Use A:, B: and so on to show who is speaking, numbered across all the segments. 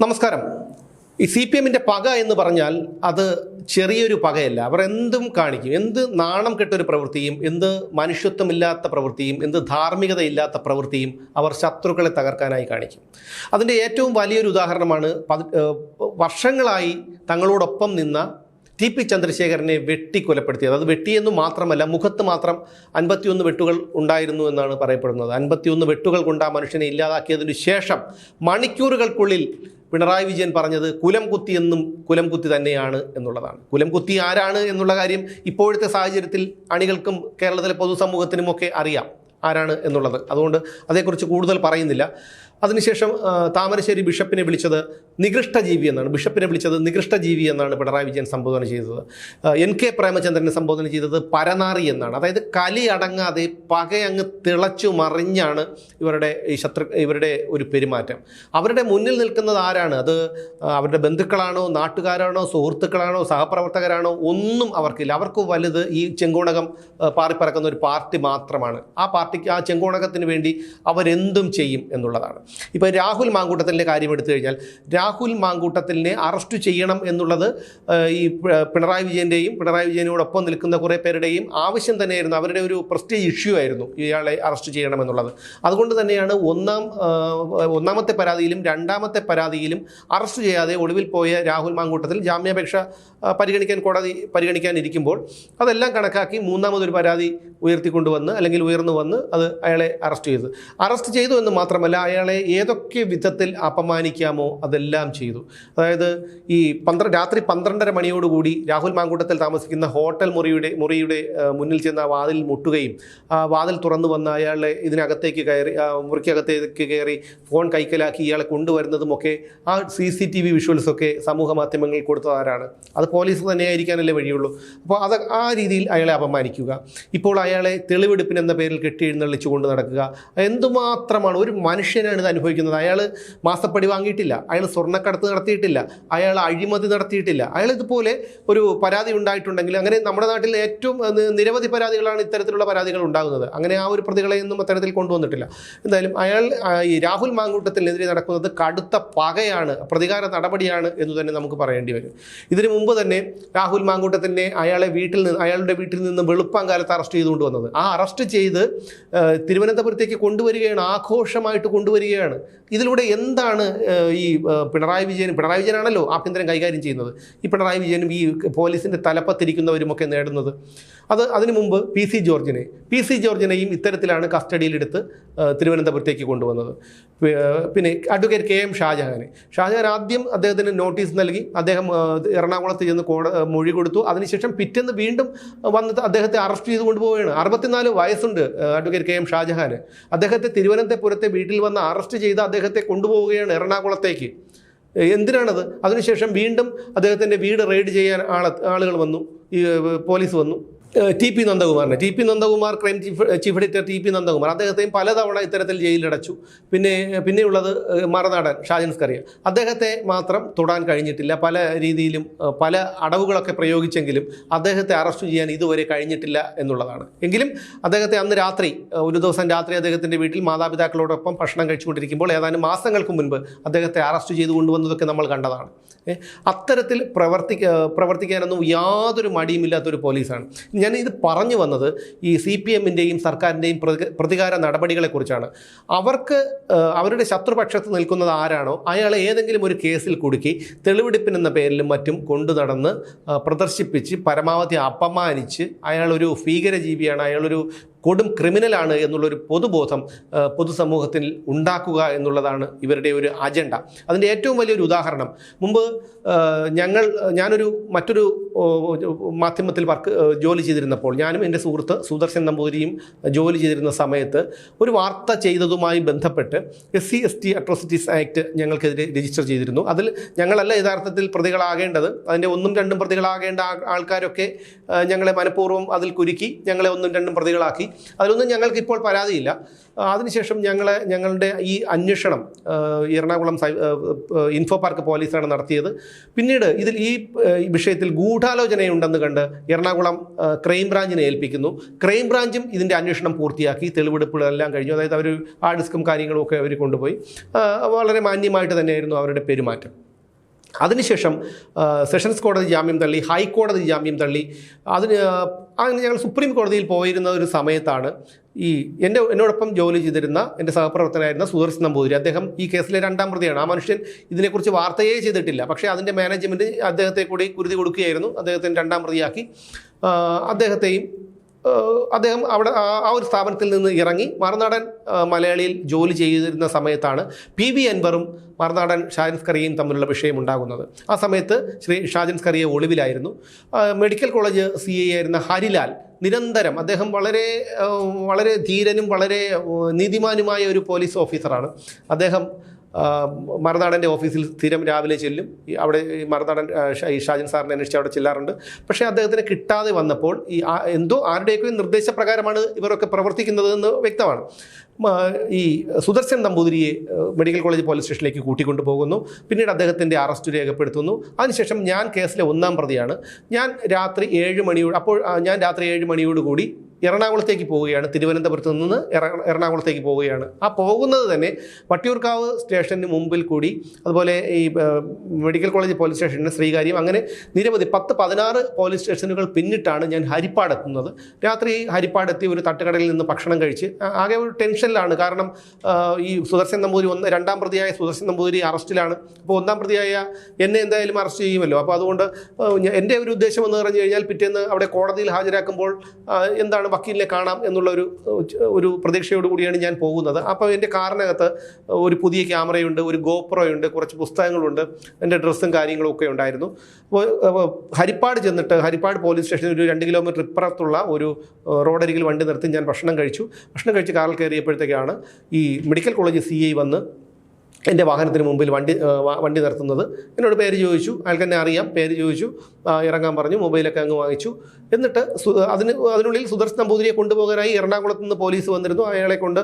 A: നമസ്കാരം. ഈ C P എമ്മിന്റെ പക എന്ന് പറഞ്ഞാൽ അത് ചെറിയൊരു പകയല്ല. അവർ എന്തും കാണിക്കും. എന്ത് നാണം കെട്ടൊരു പ്രവൃത്തിയും എന്ത് മനുഷ്യത്വമില്ലാത്ത പ്രവൃത്തിയും എന്ത് ധാർമ്മികതയില്ലാത്ത പ്രവൃത്തിയും അവർ ശത്രുക്കളെ തകർക്കാനായി കാണിക്കും. അതിന്റെ ഏറ്റവും വലിയൊരു ഉദാഹരണമാണ് വർഷങ്ങളായി തങ്ങളോടൊപ്പം നിന്ന ടി പി ചന്ദ്രശേഖരനെ വെട്ടി കൊലപ്പെടുത്തിയത് അത് വെട്ടിയെന്നു മാത്രമല്ല മുഖത്ത് മാത്രം അൻപത്തിയൊന്ന് വെട്ടുകൾ ഉണ്ടായിരുന്നു എന്നാണ് പറയപ്പെടുന്നത്. അൻപത്തിയൊന്ന് വെട്ടുകൾ കൊണ്ട് ആ മനുഷ്യനെ ഇല്ലാതാക്കിയതിനു ശേഷം മണിക്കൂറുകൾക്കുള്ളിൽ പിണറായി വിജയൻ പറഞ്ഞത് കുലം കുത്തി എന്നും കുലം കുത്തി തന്നെയാണ് എന്നുള്ളതാണ്. കുലം കുത്തി ആരാണ് എന്നുള്ള കാര്യം ഇപ്പോഴത്തെ സാഹചര്യത്തിൽ അണികൾക്കും കേരളത്തിലെ പൊതുസമൂഹത്തിനുമൊക്കെ അറിയാം ആരാണ് എന്നുള്ളത്. അതുകൊണ്ട് അതേക്കുറിച്ച് കൂടുതൽ പറയുന്നില്ല. അതിനുശേഷം താമരശ്ശേരി ബിഷപ്പിനെ വിളിച്ചത് നികൃഷ്ടജീവി എന്നാണ്. ബിഷപ്പിനെ വിളിച്ചത് നികൃഷ്ടജീവി എന്നാണ് പിണറായി വിജയൻ സംബോധന ചെയ്തത്. എൻ കെ പ്രേമചന്ദ്രനെ സംബോധന ചെയ്തത് പരനാറി എന്നാണ്. അതായത് കലി അടങ്ങാതെ പകയങ്ങ് തിളച്ചു മറിഞ്ഞാണ് ഇവരുടെ ഈ ശത്രു ഇവരുടെ ഒരു പെരുമാറ്റം. അവരുടെ മുന്നിൽ നിൽക്കുന്നത് ആരാണ്? അത് അവരുടെ ബന്ധുക്കളാണോ നാട്ടുകാരാണോ സുഹൃത്തുക്കളാണോ സഹപ്രവർത്തകരാണോ? ഒന്നും അവർക്കില്ല. അവർക്ക് വലുത് ഈ ചെങ്കോണകം പാറിപ്പറക്കുന്ന ഒരു പാർട്ടി മാത്രമാണ്. ആ പാർട്ടിക്ക് ആ ചെങ്കോണകത്തിന് വേണ്ടി അവരെന്തും ചെയ്യും എന്നുള്ളതാണ്. ഇപ്പോൾ രാഹുൽ മാങ്കൂട്ടത്തിന്റെ കാര്യം എടുത്തു കഴിഞ്ഞാൽ രാഹുൽ മാങ്കൂട്ടത്തിനെ അറസ്റ്റ് ചെയ്യണം എന്നുള്ളത് ഈ പിണറായി വിജയന്റെയും പിണറായി വിജയനോടൊപ്പം നിൽക്കുന്ന കുറേ പേരുടെയും ആവശ്യം തന്നെയായിരുന്നു. അവരുടെ ഒരു പ്രസ്റ്റേജ് ഇഷ്യൂ ആയിരുന്നു ഇയാളെ അറസ്റ്റ് ചെയ്യണം എന്നുള്ളത്. അതുകൊണ്ട് തന്നെയാണ് ഒന്നാം ഒന്നാമത്തെ പരാതിയിലും രണ്ടാമത്തെ പരാതിയിലും അറസ്റ്റ് ചെയ്യാതെ ഒളിവിൽ പോയ രാഹുൽ മാങ്കൂട്ടത്തിൽ ജാമ്യാപേക്ഷ പരിഗണിക്കാൻ കോടതി പരിഗണിക്കാനിരിക്കുമ്പോൾ അതെല്ലാം കണക്കാക്കി മൂന്നാമതൊരു പരാതി ഉയർത്തിക്കൊണ്ടുവന്ന് അല്ലെങ്കിൽ ഉയർന്നു വന്ന് അത് അയാളെ അറസ്റ്റ് ചെയ്തു. അറസ്റ്റ് ചെയ്തു എന്ന് മാത്രമല്ല അയാളെ ഏതൊക്കെ വിധത്തിൽ അപമാനിക്കാമോ അതെല്ലാം ചെയ്തു. അതായത് ഈ പന്ത്ര രാത്രി പന്ത്രണ്ടര മണിയോടുകൂടി രാഹുൽ മാങ്കൂട്ടത്തിൽ താമസിക്കുന്ന ഹോട്ടൽ മുറിയുടെ മുറിയുടെ മുന്നിൽ ചെന്ന് വാതിൽ മുട്ടുകയും ആ വാതിൽ തുറന്നു വന്ന അയാളെ ഇതിനകത്തേക്ക് കയറി മുറിക്കകത്തേക്ക് കയറി ഫോൺ കൈക്കലാക്കി ഇയാളെ കൊണ്ടുവരുന്നതുമൊക്കെ ആ സി സി ടി വി വിഷ്വൽസൊക്കെ സമൂഹ മാധ്യമങ്ങളിൽ കൊടുത്തതാരാണ് അത് പോലീസ് തന്നെയായിരിക്കാനല്ലേ വഴിയുള്ളൂ. അപ്പോൾ അത് ആ രീതിയിൽ അയാളെ അപമാനിക്കുക. ഇപ്പോൾ അയാളെ തെളിവെടുപ്പിനെന്ന പേരിൽ കെട്ടി എഴുന്നള്ളിച്ചു കൊണ്ട് നടക്കുക. എന്തുമാത്രമാണ്? ഒരു മനുഷ്യനാണ് ഇത് അനുഭവിക്കുന്നത്. അയാൾ മാസപ്പടി വാങ്ങിയിട്ടില്ല. അയാൾ സ്വർണക്കടത്ത് നടത്തിയിട്ടില്ല. അയാൾ അഴിമതി നടത്തിയിട്ടില്ല. അയാൾ ഇതുപോലെ ഒരു പരാതി ഉണ്ടായിട്ടുണ്ടെങ്കിൽ അങ്ങനെ നമ്മുടെ നാട്ടിൽ ഏറ്റവും നിരവധി പരാതികളാണ് ഇത്തരത്തിലുള്ള പരാതികൾ ഉണ്ടാകുന്നത്. അങ്ങനെ ആ ഒരു പ്രതികളെയൊന്നും അത്തരത്തിൽ കൊണ്ടുവന്നിട്ടില്ല. എന്തായാലും അയാൾ ഈ രാഹുൽ മാങ്കൂട്ടത്തിനെതിരെ നടക്കുന്നത് കടുത്ത പകയാണ് പ്രതികാര നടപടിയാണ് എന്ന് തന്നെ നമുക്ക് പറയേണ്ടി വരും. ഇതിനു മുമ്പ് തന്നെ രാഹുൽ മാങ്കൂട്ടത്തിനെ അയാളെ വീട്ടിൽ നിന്ന് അയാളുടെ വീട്ടിൽ നിന്ന് വെളുപ്പം കാലത്ത് അറസ്റ്റ് ചെയ്തുകൊണ്ട് വന്നത്. ആ അറസ്റ്റ് ചെയ്ത് തിരുവനന്തപുരത്തേക്ക് കൊണ്ടുവരികയാണ് ആഘോഷമായിട്ട് കൊണ്ടുവരികയാണ് ഇതിലൂടെ എന്താണ് ഈ പിണറായി വിജയൻ പിണറായി വിജയനാണല്ലോ ആഭ്യന്തരം കൈകാര്യം ചെയ്യുന്നത്. ഈ പിണറായി വിജയനും ഈ പോലീസിന്റെ തലപ്പത്തിരിക്കുന്നവരുമൊക്കെ നേടുന്നത്. അത് അതിനു മുമ്പ് പി സി ജോർജിനെ പി സി ജോർജിനെയും ഇത്തരത്തിലാണ് കസ്റ്റഡിയിലെടുത്ത് തിരുവനന്തപുരത്തേക്ക് കൊണ്ടുവന്നത്. പിന്നെ അഡ്വക്കേറ്റ് കെ എം ഷാജഹാനെ. ഷാജഹാൻ ആദ്യം അദ്ദേഹത്തിന് നോട്ടീസ് നൽകി. അദ്ദേഹം എറണാകുളത്ത് ചെന്ന് മൊഴി കൊടുത്തു. അതിനുശേഷം പിറ്റേന്ന് വീണ്ടും വന്ന് അദ്ദേഹത്തെ അറസ്റ്റ് ചെയ്ത് കൊണ്ടുപോവുകയാണ്. അറുപത്തിനാല് വയസ്സുണ്ട് അഡ്വക്കേറ്റ് കെ എം ഷാജഹാൻ അദ്ദേഹത്തെ തിരുവനന്തപുരത്തെ വീട്ടിൽ വന്ന് അറസ്റ്റ് ചെയ്ത് അദ്ദേഹത്തെ കൊണ്ടുപോവുകയാണ് എറണാകുളത്തേക്ക്. എന്തിനാണത്? അതിനുശേഷം വീണ്ടും അദ്ദേഹത്തിന്റെ വീട് റെയ്ഡ് ചെയ്യാൻ ആള ആളുകൾ വന്നു. ഈ പോലീസ് വന്നു. T P നന്ദകുമാറിനെ. T P Nandakumar crime chief chief editor T P Nandakumar. അദ്ദേഹത്തെയും പലതവണ ഇത്തരത്തിൽ ജയിലിലടച്ചു. പിന്നെ പിന്നെയുള്ളത് മറനാടൻ ഷാജൻ സ്കറിയ. അദ്ദേഹത്തെ മാത്രം തൊടാൻ കഴിഞ്ഞിട്ടില്ല. പല രീതിയിലും പല അടവുകളൊക്കെ പ്രയോഗിച്ചെങ്കിലും അദ്ദേഹത്തെ അറസ്റ്റ് ചെയ്യാൻ ഇതുവരെ കഴിഞ്ഞിട്ടില്ല എന്നുള്ളതാണ്. എങ്കിലും അദ്ദേഹത്തെ അന്ന് രാത്രി ഒരു ദിവസം രാത്രി അദ്ദേഹത്തിന്റെ വീട്ടിൽ മാതാപിതാക്കളോടൊപ്പം ഭക്ഷണം കഴിച്ചുകൊണ്ടിരിക്കുമ്പോൾ ഏതാനും മാസങ്ങൾക്ക് മുൻപ് അദ്ദേഹത്തെ അറസ്റ്റ് ചെയ്ത് കൊണ്ടുവന്നതൊക്കെ നമ്മൾ കണ്ടതാണ്. അത്തരത്തിൽ പ്രവർത്തിക്ക പ്രവർത്തിക്കാനൊന്നും യാതൊരു മടിയുമില്ലാത്തൊരു പോലീസാണ്. ഞാൻ ഇത് പറഞ്ഞു വന്നത് ഈ സി പി എമ്മിന്റെയും സർക്കാരിന്റെയും പ്രതികാര നടപടികളെക്കുറിച്ചാണ്. അവർക്ക് അവരുടെ ശത്രുപക്ഷത്ത് നിൽക്കുന്നത് ആരാണോ അയാളെ ഏതെങ്കിലും ഒരു കേസിൽ കുടുക്കി തെളിവെടുപ്പിനെന്ന പേരിലും മറ്റും കൊണ്ടു നടന്ന് പ്രദർശിപ്പിച്ച് പരമാവധി അപമാനിച്ച് അയാളൊരു ഭീകരജീവിയാണ് അയാളൊരു കൊടും ക്രിമിനലാണ് എന്നുള്ളൊരു പൊതുബോധം പൊതുസമൂഹത്തിൽ ഉണ്ടാക്കുക എന്നുള്ളതാണ് ഇവരുടെ ഒരു അജണ്ട. അതിന്റെ ഏറ്റവും വലിയൊരു ഉദാഹരണം മുമ്പ് ഞങ്ങൾ ഞാനൊരു മറ്റൊരു മാധ്യമത്തിൽ വർക്ക് ജോലി ചെയ്തിരുന്നപ്പോൾ ഞാനും എന്റെ സുഹൃത്ത് സുദർശൻ നമ്പൂതിരിയും ജോലി ചെയ്തിരുന്ന സമയത്ത് ഒരു വാർത്ത ചെയ്തതുമായി ബന്ധപ്പെട്ട് S C S T atrocities act ഞങ്ങൾക്കെതിരെ register ചെയ്തിരുന്നു. അതിൽ ഞങ്ങളല്ല യഥാർത്ഥത്തിൽ പ്രതികളാകേണ്ടത് അതിന്റെ ഒന്നും രണ്ടും പ്രതികളാകേണ്ട ആൾക്കാരൊക്കെ ഞങ്ങളെ മനഃപൂർവം അതിൽ കുരുക്കി ഞങ്ങളെ ഒന്നും രണ്ടും പ്രതികളാക്കി. അതിലൊന്നും ഞങ്ങൾക്ക് ഇപ്പോൾ പരാതിയില്ല. അതിനുശേഷം ഞങ്ങളെ ഞങ്ങളുടെ ഈ അന്വേഷണം എറണാകുളം ഇൻഫോ പാർക്ക് പോലീസാണ് നടത്തിയത്. പിന്നീട് ഇതിൽ ഈ വിഷയത്തിൽ ഗൂഢാലോചനയുണ്ടെന്ന് കണ്ട് എറണാകുളം ക്രൈംബ്രാഞ്ചിനെ ക്രൈം ബ്രാഞ്ചിനെ ഏൽപ്പിക്കുന്നു. ക്രൈംബ്രാഞ്ചും ഇതിന്റെ അന്വേഷണം പൂർത്തിയാക്കി തെളിവെടുപ്പുകളെല്ലാം കഴിഞ്ഞു. അതായത് അവർ ആ ഡിസ്കും കാര്യങ്ങളും ഒക്കെ അവർ കൊണ്ടുപോയി വളരെ മാന്യമായിട്ട് തന്നെയായിരുന്നു അവരുടെ പെരുമാറ്റം. അതിനുശേഷം സെഷൻസ് കോടതി ജാമ്യം തള്ളി ഹൈക്കോടതി ജാമ്യം തള്ളി. അതിന് അങ്ങനെ ഞങ്ങൾ സുപ്രീം കോടതിയിൽ പോയിരുന്ന ഒരു സമയത്താണ് ഈ എന്റെ എന്നോടൊപ്പം ജോലി ചെയ്തിരുന്ന എന്റെ സഹപ്രവർത്തകനായിരുന്ന സുദർശൻ നമ്പൂതിരി. അദ്ദേഹം ഈ കേസിലെ രണ്ടാം പ്രതിയാണ്. ആ മനുഷ്യൻ ഇതിനെക്കുറിച്ച് വാർത്തയേ ചെയ്തിട്ടില്ല. പക്ഷേ അതിന്റെ മാനേജ്മെന്റ് അദ്ദേഹത്തെ കൂടി കുരുതി കൊടുക്കുകയായിരുന്നു. അദ്ദേഹത്തിന് രണ്ടാം പ്രതിയാക്കി. അദ്ദേഹത്തെയും അദ്ദേഹം അവിടെ ആ- ഒരു സ്ഥാപനത്തിൽ നിന്ന് ഇറങ്ങി മറുനാടൻ മലയാളിയിൽ ജോലി ചെയ്തിരുന്ന സമയത്താണ് പി വി അൻവറും മറുനാടൻ ഷാജൻ സ്കറിയയും തമ്മിലുള്ള വിഷയം ഉണ്ടാകുന്നത്. ആ സമയത്ത് ശ്രീ ഷാജൻ സ്കറിയ ഒളിവിലായിരുന്നു. മെഡിക്കൽ കോളേജ് സി ഐ ആയിരുന്ന ഹരിലാൽ നിരന്തരം അദ്ദേഹം വളരെ വളരെ ധീരനും വളരെ നീതിമാനുമായ ഒരു പോലീസ് ഓഫീസറാണ്. അദ്ദേഹം മറുനാടന്റെ ഓഫീസിൽ സ്ഥിരം രാവിലെ ചെല്ലും. അവിടെ ഈ മറുനാടൻ ഈ ഷാജൻ സാറിനെ അന്വേഷിച്ച് അവിടെ ചെല്ലാറുണ്ട്. പക്ഷേ അദ്ദേഹത്തിന് കിട്ടാതെ വന്നപ്പോൾ ഈ എന്തോ ആരുടെയൊക്കെ നിർദ്ദേശപ്രകാരമാണ് ഇവരൊക്കെ പ്രവർത്തിക്കുന്നത് എന്ന് വ്യക്തമാണ്. ഈ സുദർശൻ നമ്പൂതിരിയെ മെഡിക്കൽ കോളേജ് പോലീസ് സ്റ്റേഷനിലേക്ക് കൂട്ടിക്കൊണ്ടു പോകുന്നു. പിന്നീട് അദ്ദേഹത്തിന്റെ അറസ്റ്റ് രേഖപ്പെടുത്തുന്നു. അതിനുശേഷം ഞാൻ കേസിലെ ഒന്നാം പ്രതിയാണ്. ഞാൻ രാത്രി ഏഴ് മണിയോട് അപ്പോൾ ഞാൻ രാത്രി ഏഴ് മണിയോടുകൂടി എറണാകുളത്തേക്ക് പോവുകയാണ്. തിരുവനന്തപുരത്ത് നിന്ന് എറണാകുളത്തേക്ക് പോവുകയാണ്. ആ പോകുന്നത് തന്നെ വട്ടിയൂർക്കാവ് സ്റ്റേഷന് മുമ്പിൽ കൂടി അതുപോലെ ഈ മെഡിക്കൽ കോളേജ് പോലീസ് സ്റ്റേഷന് ശ്രീകാര്യം അങ്ങനെ നിരവധി പത്ത് പതിനാറ് പോലീസ് സ്റ്റേഷനുകൾ പിന്നിട്ടാണ് ഞാൻ ഹരിപ്പാട് എത്തുന്നത്. രാത്രി ഹരിപ്പാടെത്തി ഒരു തട്ടുകടയിൽ നിന്ന് ഭക്ഷണം കഴിച്ച് ആകെ ഒരു ടെൻഷനിലാണ്. കാരണം ഈ സുദർശൻ നമ്പൂതിരി ഒന്ന് രണ്ടാം പ്രതിയായ സുദർശൻ നമ്പൂതിരി അറസ്റ്റിലാണ്. അപ്പോൾ ഒന്നാം പ്രതിയായ എന്നെ എന്തായാലും അറസ്റ്റ് ചെയ്യുമല്ലോ. അപ്പോൾ അതുകൊണ്ട് എന്റെ ഒരു ഉദ്ദേശം എന്ന് പറഞ്ഞു കഴിഞ്ഞാൽ പിറ്റേന്ന് അവിടെ കോടതിയിൽ ഹാജരാക്കുമ്പോൾ എന്താണ് വക്കീലിനെ കാണാം എന്നുള്ള ഒരു ഒരു പ്രതീക്ഷയോട് കൂടിയാണ് ഞാൻ പോകുന്നത്. അപ്പോൾ എന്റെ കാറിനകത്ത് ഒരു പുതിയ ക്യാമറയുണ്ട് ഒരു ഗോപ്രോയുണ്ട് കുറച്ച് പുസ്തകങ്ങളുണ്ട് എന്റെ ഡ്രസ്സും കാര്യങ്ങളും ഒക്കെ ഉണ്ടായിരുന്നു. അപ്പോൾ ഹരിപ്പാട് ചെന്നിട്ട് ഹരിപ്പാട് പോലീസ് സ്റ്റേഷനിൽ ഒരു രണ്ട് കിലോമീറ്റർ ഇപ്പുറത്തുള്ള ഒരു റോഡരികിൽ വണ്ടി നിർത്തി ഞാൻ ഭക്ഷണം കഴിച്ചു. ഭക്ഷണം കഴിച്ച് കാറിൽ കയറിയപ്പോഴത്തേക്കാണ് ഈ മെഡിക്കൽ കോളേജ് സി ഐ വന്ന് എന്റെ വാഹനത്തിന് മുമ്പിൽ വണ്ടി വണ്ടി നിർത്തുന്നത്. എന്നോട് പേര് ചോദിച്ചു. അയാൾക്ക് എന്നെ അറിയാം. പേര് ചോദിച്ചു. ഇറങ്ങാൻ പറഞ്ഞു. മൊബൈലൊക്കെ അങ്ങ് വാങ്ങിച്ചു. എന്നിട്ട് അതിന് അതിനുള്ളിൽ സുദർശൻ നമ്പൂതിരിയെ കൊണ്ടുപോകാനായി എറണാകുളത്ത് നിന്ന് പോലീസ് വന്നിരുന്നു. അയാളെ കൊണ്ട്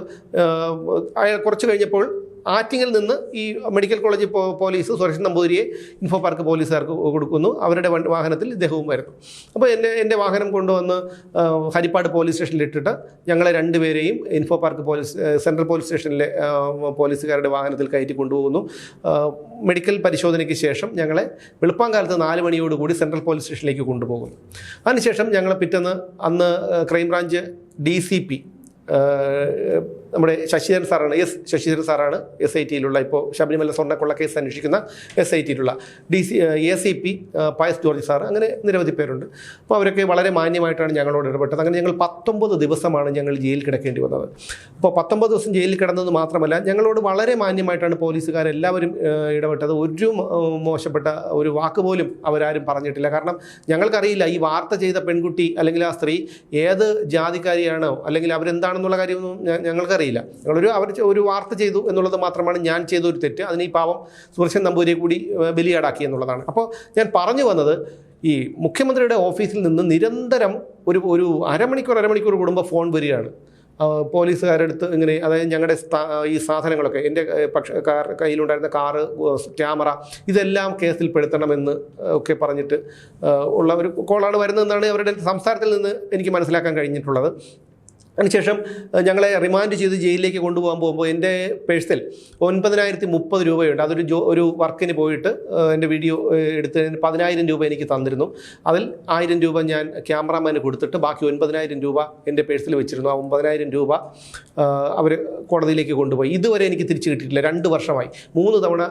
A: അയാൾ കുറച്ച് കഴിഞ്ഞപ്പോൾ ആറ്റിങ്ങിൽ നിന്ന് ഈ മെഡിക്കൽ കോളേജ് പോലീസ് സുരേഷ് നമ്പൂതിരിയെ ഇൻഫോ പാർക്ക് പോലീസുകാർക്ക് കൊടുക്കുന്നു. അവരുടെ വാഹനത്തിൽ ഇദ്ദേഹവും വരുന്നു. അപ്പോൾ എന്നെ എന്റെ വാഹനം കൊണ്ടുവന്ന് ഹരിപ്പാട് പോലീസ് സ്റ്റേഷനിൽ ഇട്ടിട്ട് ഞങ്ങളെ രണ്ടുപേരെയും Info Park police central police സ്റ്റേഷനിലെ പോലീസുകാരുടെ വാഹനത്തിൽ കയറ്റി കൊണ്ടുപോകുന്നു. മെഡിക്കൽ പരിശോധനയ്ക്ക് ശേഷം ഞങ്ങളെ വെളുപ്പാങ്കാലത്ത് നാല് മണിയോടുകൂടി സെൻട്രൽ പോലീസ് സ്റ്റേഷനിലേക്ക് കൊണ്ടുപോകുന്നു. അതിനുശേഷം ഞങ്ങൾ പിറ്റേന്ന് അന്ന് ക്രൈംബ്രാഞ്ച് ഡി സി പി നമ്മുടെ ശശിധരൻ സാറാണ് എസ് ശശിധരൻ സാറാണ് എസ് ഐ ടിയിലുള്ള ഇപ്പോൾ ശബരിമല സ്വർണക്കൊള്ള കേസ് അന്വേഷിക്കുന്ന S I ടിയിലുള്ള D C A C P Pius George sir അങ്ങനെ നിരവധി പേരുണ്ട്. അപ്പോൾ അവരൊക്കെ വളരെ മാന്യമായിട്ടാണ് ഞങ്ങളോട് ഇടപെട്ടത്. അങ്ങനെ ഞങ്ങൾ പത്തൊമ്പത് ദിവസമാണ് ഞങ്ങൾ ജയിലിൽ കിടക്കേണ്ടി വന്നത്. അപ്പോൾ പത്തൊമ്പത് ദിവസം ജയിലിൽ കിടന്നത് മാത്രമല്ല ഞങ്ങളോട് വളരെ മാന്യമായിട്ടാണ് പോലീസുകാരെല്ലാവരും ഇടപെട്ടത്. ഒരു മോശപ്പെട്ട ഒരു വാക്ക് പോലും അവരാരും പറഞ്ഞിട്ടില്ല. കാരണം ഞങ്ങൾക്കറിയില്ല ഈ വാർത്ത ചെയ്ത പെൺകുട്ടി അല്ലെങ്കിൽ ആ സ്ത്രീ ഏത് ജാതിക്കാരിയാണോ അല്ലെങ്കിൽ അവരെന്താണെന്നുള്ള കാര്യമൊന്നും ഞ- ഞങ്ങൾക്കറിയില്ല ഞങ്ങളൊരു അവർ ഒരു വാർത്ത ചെയ്തു എന്നുള്ളത് മാത്രമാണ് ഞാൻ ചെയ്ത ഒരു തെറ്റ്. അതിന് ഈ പാവം സുദർശൻ നമ്പൂരിയെ കൂടി ബലിയാടാക്കി എന്നുള്ളതാണ്. അപ്പോൾ ഞാൻ പറഞ്ഞു വന്നത് ഈ മുഖ്യമന്ത്രിയുടെ ഓഫീസിൽ നിന്ന് നിരന്തരം ഒരു ഒരു അരമണിക്കൂർ അരമണിക്കൂർ കൂടുമ്പോൾ ഫോൺ വരികയാണ്. പോലീസുകാരെടുത്ത് ഇങ്ങനെ അതായത് ഞങ്ങളുടെ ഈ സാധനങ്ങളൊക്കെ എന്റെ പക്ഷെ കാർ കയ്യിലുണ്ടായിരുന്ന കാറ് ക്യാമറ ഇതെല്ലാം കേസിൽ പെടുത്തണമെന്ന് ഒക്കെ പറഞ്ഞിട്ട് ഉള്ള ഒരു കോളാണ് വരുന്നതെന്നാണ് അവരുടെ സംസാരത്തിൽ നിന്ന് എനിക്ക് മനസ്സിലാക്കാൻ കഴിഞ്ഞിട്ടുള്ളത്. അതിനുശേഷം ഞങ്ങളെ റിമാൻഡ് ചെയ്ത് ജയിലിലേക്ക് കൊണ്ടുപോകാൻ പോകുമ്പോൾ എന്റെ പേഴ്സിൽ ഒൻപതിനായിരത്തി മുപ്പത് രൂപയുണ്ട്. അതൊരു ജോ ഒരു വർക്കിന് പോയിട്ട് എന്റെ വീഡിയോ എടുത്ത് പതിനായിരം രൂപ എനിക്ക് തന്നിരുന്നു. അതിൽ ആയിരം രൂപ ഞാൻ ക്യാമറാമാന് കൊടുത്തിട്ട് ബാക്കി ഒൻപതിനായിരം രൂപ എന്റെ പേഴ്സിൽ വെച്ചിരുന്നു. ആ ഒമ്പതിനായിരം രൂപ അവർ കോടതിയിലേക്ക് കൊണ്ടുപോയി. ഇതുവരെ എനിക്ക് തിരിച്ചു കിട്ടിയിട്ടില്ല. രണ്ട് വർഷമായി. മൂന്ന് തവണ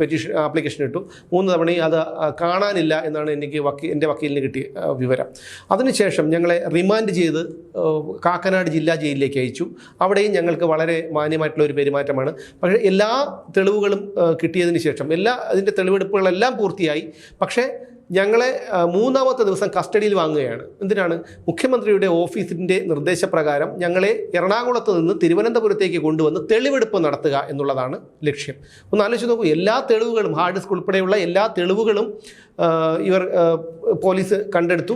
A: പെറ്റീഷൻ ആപ്ലിക്കേഷൻ ഇട്ടു. മൂന്ന് തവണയും അത് കാണാനില്ല എന്നാണ് എനിക്ക് വക്കീ എന്റെ വക്കീലിന് കിട്ടിയ വിവരം. അതിനുശേഷം ഞങ്ങളെ റിമാൻഡ് ചെയ്ത് ആ, കാക്കനാട് ജില്ലാ ജയിലിലേക്ക് അയച്ചു. അവിടെയും ഞങ്ങൾക്ക് വളരെ മാന്യമായിട്ടുള്ള ഒരു പെരുമാറ്റമാണ്. പക്ഷേ എല്ലാ തെളിവുകളും കിട്ടിയതിന് ശേഷം എല്ലാ അതിന്റെ തെളിവെടുപ്പുകളെല്ലാം പൂർത്തിയായി. പക്ഷേ ഞങ്ങളെ മൂന്നാമത്തെ ദിവസം കസ്റ്റഡിയിൽ വാങ്ങുകയാണ്. എന്തിനാണ്? മുഖ്യമന്ത്രിയുടെ ഓഫീസിന്റെ നിർദ്ദേശപ്രകാരം ഞങ്ങളെ എറണാകുളത്ത് നിന്ന് തിരുവനന്തപുരത്തേക്ക് കൊണ്ടുവന്ന് തെളിവെടുപ്പ് നടത്തുക എന്നുള്ളതാണ് ലക്ഷ്യം. ഒന്ന് ആലോചിച്ച് നോക്കൂ എല്ലാ തെളിവുകളും ഹാർഡ് ഡിസ്ക് ഉൾപ്പെടെയുള്ള എല്ലാ തെളിവുകളും ഇവർ പോലീസ് കണ്ടെടുത്തു.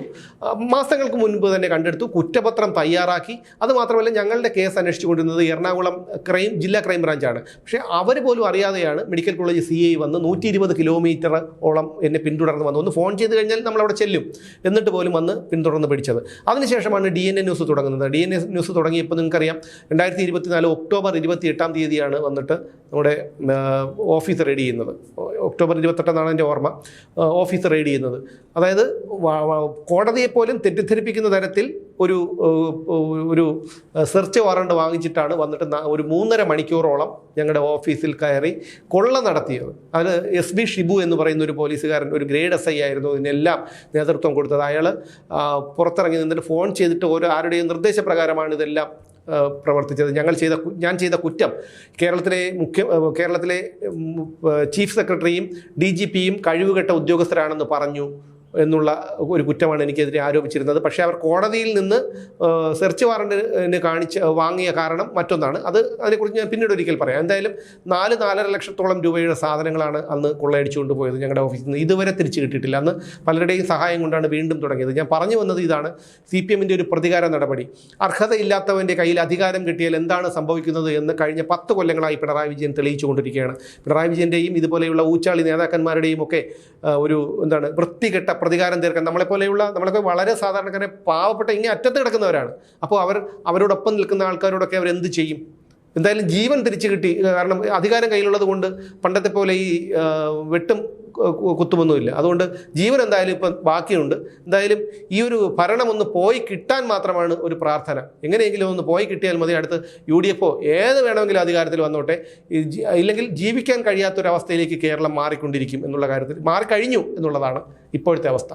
A: മാസങ്ങൾക്ക് മുൻപ് തന്നെ കണ്ടെടുത്തു. കുറ്റപത്രം തയ്യാറാക്കി. അതുമാത്രമല്ല ഞങ്ങളുടെ കേസ് അന്വേഷിച്ചുകൊണ്ടിരുന്നത് എറണാകുളം ക്രൈം ജില്ലാ ക്രൈം ബ്രാഞ്ചാണ് പക്ഷേ അവർ പോലും അറിയാതെയാണ് മെഡിക്കൽ കോളേജ് സി ഐ വന്ന് നൂറ്റി ഇരുപത് കിലോമീറ്റർ ഓളം എന്നെ പിന്തുടർന്ന് വന്നു ഒന്ന് ഫോൺ ചെയ്ത് കഴിഞ്ഞാൽ നമ്മൾ അവിടെ ചെല്ലും. എന്നിട്ട് പോലും വന്ന് പിന്തുടർന്ന് പിടിച്ചത്. അതിനുശേഷമാണ് ഡി എൻ എ ന്യൂസ് തുടങ്ങുന്നത്. ഡി എൻ എ ന്യൂസ് തുടങ്ങിയപ്പോൾ നിങ്ങൾക്കറിയാം രണ്ടായിരത്തി ഇരുപത്തിനാല് ഒക്ടോബർ ഇരുപത്തി എട്ടാം തീയതിയാണ് വന്നിട്ട് നമ്മുടെ ഓഫീസ് റെഡി ചെയ്യുന്നത്. ഒക്ടോബർ ഇരുപത്തെട്ടെന്നാണ് എന്റെ ഓർമ്മ. ആ, ഓഫീസ് റെയ്ഡ് ചെയ്യുന്നത്. അതായത് കോടതിയെ പോലും തെറ്റിദ്ധരിപ്പിക്കുന്ന തരത്തിൽ ഒരു ഒരു സെർച്ച് വാറണ്ട് വാങ്ങിച്ചിട്ടാണ് വന്നിട്ട് ഒരു മൂന്നര മണിക്കൂറോളം ഞങ്ങളുടെ ഓഫീസിൽ കയറി കൊള്ള നടത്തിയത്. അത് എസ് ബി ഷിബു എന്ന് പറയുന്ന ഒരു പോലീസുകാരൻ ഒരു ഗ്രേഡ് എസ് ഐ ആയിരുന്നു. ഇതിനെല്ലാം നേതൃത്വം കൊടുത്തത്. അയാൾ പുറത്തിറങ്ങി നിന്നിട്ട് ഫോൺ ചെയ്തിട്ട് ഓരോ ആരുടെയും നിർദ്ദേശപ്രകാരമാണ് ഇതെല്ലാം പ്രവർത്തിച്ചത്. ഞങ്ങൾ ചെയ്ത ഞാൻ ചെയ്ത കുറ്റം കേരളത്തിലെ മുഖ്യ കേരളത്തിലെ ചീഫ് സെക്രട്ടറിയും ഡി ജി പിയും കഴിവുകെട്ട ഉദ്യോഗസ്ഥരാണെന്ന് പറഞ്ഞു. എന്നുള്ള ഒരു കുറ്റമാണ് എനിക്കെതിരെ ആരോപിച്ചിരുന്നത്. പക്ഷേ അവർ കോടതിയിൽ നിന്ന് സെർച്ച് വാറണ്ടിന് കാണിച്ച് വാങ്ങിയ കാരണം മറ്റൊന്നാണ്. അത് അതിനെക്കുറിച്ച് ഞാൻ പിന്നീട് ഒരിക്കൽ പറയാം. എന്തായാലും നാല് നാലര ലക്ഷത്തോളം രൂപയുടെ സാധനങ്ങളാണ് അന്ന് കൊള്ളയടിച്ചുകൊണ്ട് കൊണ്ടുപോയത് ഞങ്ങളുടെ ഓഫീസിൽ നിന്ന്. ഇതുവരെ തിരിച്ചു കിട്ടിയിട്ടില്ല. അന്ന് പലരുടെയും സഹായം കൊണ്ടാണ് വീണ്ടും തുടങ്ങിയത്. ഞാൻ പറഞ്ഞു വന്നത് ഇതാണ്. സി പി എമ്മിന്റെ ഒരു പ്രതികാര നടപടി. അർഹതയില്ലാത്തവന്റെ കയ്യിൽ അധികാരം കിട്ടിയാൽ എന്താണ് സംഭവിക്കുന്നത് എന്ന് കഴിഞ്ഞ പത്ത് കൊല്ലങ്ങളായി പിണറായി വിജയൻ തെളിയിച്ചുകൊണ്ടിരിക്കുകയാണ്. പിണറായി വിജയന്റെയും ഇതുപോലെയുള്ള ഊച്ചാളി നേതാക്കന്മാരുടെയും ഒക്കെ ഒരു എന്താണ് വൃത്തികെട്ട പ്രതികാരം തീർക്കാൻ. നമ്മളെപ്പോലെയുള്ള നമ്മളൊക്കെ വളരെ സാധാരണക്കാരെ പാവപ്പെട്ട ഇങ്ങനെ അറ്റത്ത് കിടക്കുന്നവരാണ്. അപ്പോൾ അവർ അവരോടൊപ്പം നിൽക്കുന്ന ആൾക്കാരോടൊക്കെ അവർ എന്ത് ചെയ്യും? എന്തായാലും ജീവൻ തിരിച്ചു കിട്ടി. കാരണം അധികാരം കയ്യിലുള്ളത് കൊണ്ട് പണ്ടത്തെ പോലെ ഈ വെട്ടും കുത്തുമൊന്നുമില്ല. അതുകൊണ്ട് ജീവൻ എന്തായാലും ഇപ്പം ബാക്കിയുണ്ട്. എന്തായാലും ഈ ഒരു ഭരണം ഒന്ന് പോയി കിട്ടാൻ മാത്രമാണ് ഒരു പ്രാർത്ഥന. എങ്ങനെയെങ്കിലും ഒന്ന് പോയി കിട്ടിയാൽ മതി. അടുത്ത് യു ഡി എഫോ ഏത് വേണമെങ്കിലും അധികാരത്തിൽ വന്നോട്ടെ. ഇല്ലെങ്കിൽ ജീവിക്കാൻ കഴിയാത്തൊരവസ്ഥയിലേക്ക് കേരളം മാറിക്കൊണ്ടിരിക്കും എന്നുള്ള കാര്യത്തിൽ മാറിക്കഴിഞ്ഞു എന്നുള്ളതാണ് ഇപ്പോഴത്തെ അവസ്ഥ.